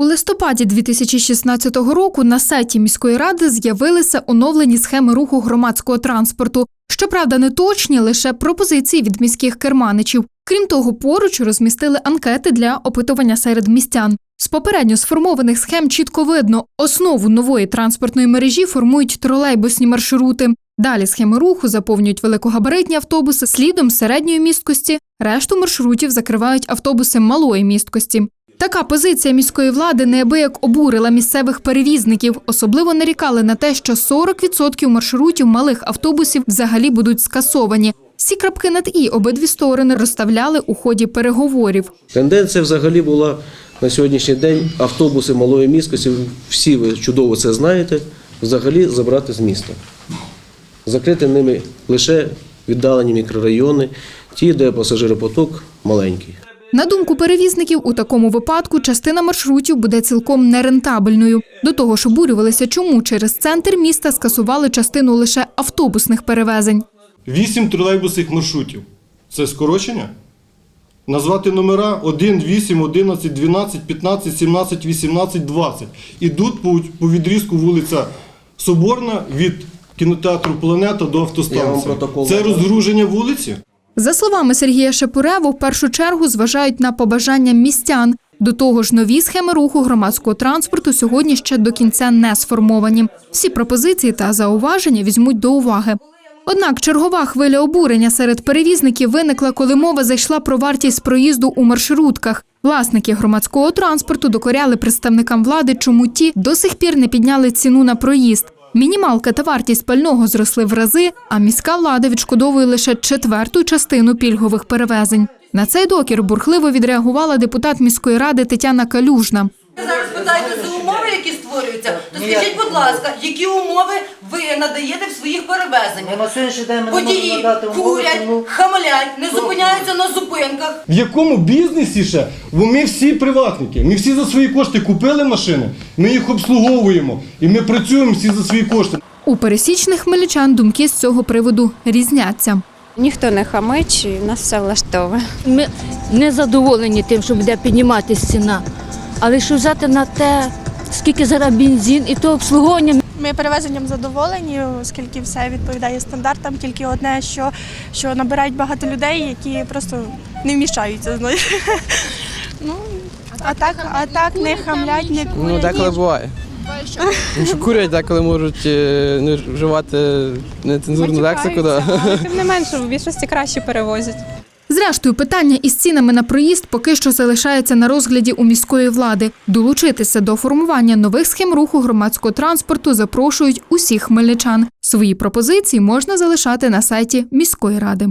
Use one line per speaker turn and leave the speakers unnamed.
У листопаді 2016 року на сайті міської ради з'явилися оновлені схеми руху громадського транспорту. Щоправда, не точні лише пропозиції від міських керманичів. Крім того, поруч розмістили анкети для опитування серед містян. З попередньо сформованих схем чітко видно, основу нової транспортної мережі формують тролейбусні маршрути. Далі схеми руху заповнюють великогабаритні автобуси слідом середньої місткості. Решту маршрутів закривають автобуси малої місткості. Така позиція міської влади неабияк обурила місцевих перевізників. Особливо нарікали на те, що 40% маршрутів малих автобусів взагалі будуть скасовані. Всі крапки над і обидві сторони розставляли у ході переговорів.
Тенденція взагалі була на сьогоднішній день автобуси малої міськості, всі ви чудово це знаєте, взагалі забрати з міста. Закрити ними лише віддалені мікрорайони, ті, де пасажиропоток маленький.
На думку перевізників, у такому випадку частина маршрутів буде цілком нерентабельною. До того ж, обурювалися, чому через центр міста скасували частину лише автобусних перевезень.
Вісім тролейбусних маршрутів. Це скорочення? Назвати номера 1, 8, 11, 12, 15, 17, 18, 20. Ідуть по, по відрізку вулиця Соборна від кінотеатру Планета до автостанції.
протокол
Це розгруження вулиці?
За словами Сергія Шепурева, в першу чергу зважають на побажання містян. До того ж, нові схеми руху громадського транспорту сьогодні ще до кінця не сформовані. Всі пропозиції та зауваження візьмуть до уваги. Однак чергова хвиля обурення серед перевізників виникла, коли мова зайшла про вартість проїзду у маршрутках. Власники громадського транспорту докоряли представникам влади, чому ті до сих пір не підняли ціну на проїзд. Мінімалка та вартість пального зросли в рази, а міська влада відшкодовує лише четверту частину пільгових перевезень. На цей докір бурхливо відреагувала депутат міської ради Тетяна Калюжна.
Ви зараз питаєте за умови, які створюються, то скажіть, будь ласка, які умови ви надаєте в своїх
Ну,
перевезеннях?
на сьогоднішній день ми не можемо
Водії
надати умови,
курять,
тому
хамлять, не зупиняються на зупинках.
В якому бізнесі ще? Бо ми всі приватники. Ми всі за свої кошти купили машини, ми їх обслуговуємо і ми працюємо всі за свої кошти.
У пересічних хмельничан думки з цього приводу різняться.
Ніхто не хамить, і нас все влаштовує.
Ми не задоволені тим, що буде підніматися ціна. Але що взяти на те, скільки зараз бензин і то обслуговування
Ми перевезенням задоволені, оскільки все відповідає стандартам. Тільки одне, що, що набирають багато людей, які просто не вміщаються. Ну, а так, а так не хамлять, не курять.
Ну, деколи буває. Що курять, деколи можуть е, не вживати нецензурну лексику.
Тим не менше, в більшості краще перевозять.
Зрештою, питання із цінами на проїзд поки що залишається на розгляді у міської влади. Долучитися до формування нових схем руху громадського транспорту запрошують усіх хмельничан. Свої пропозиції можна залишати на сайті міської ради.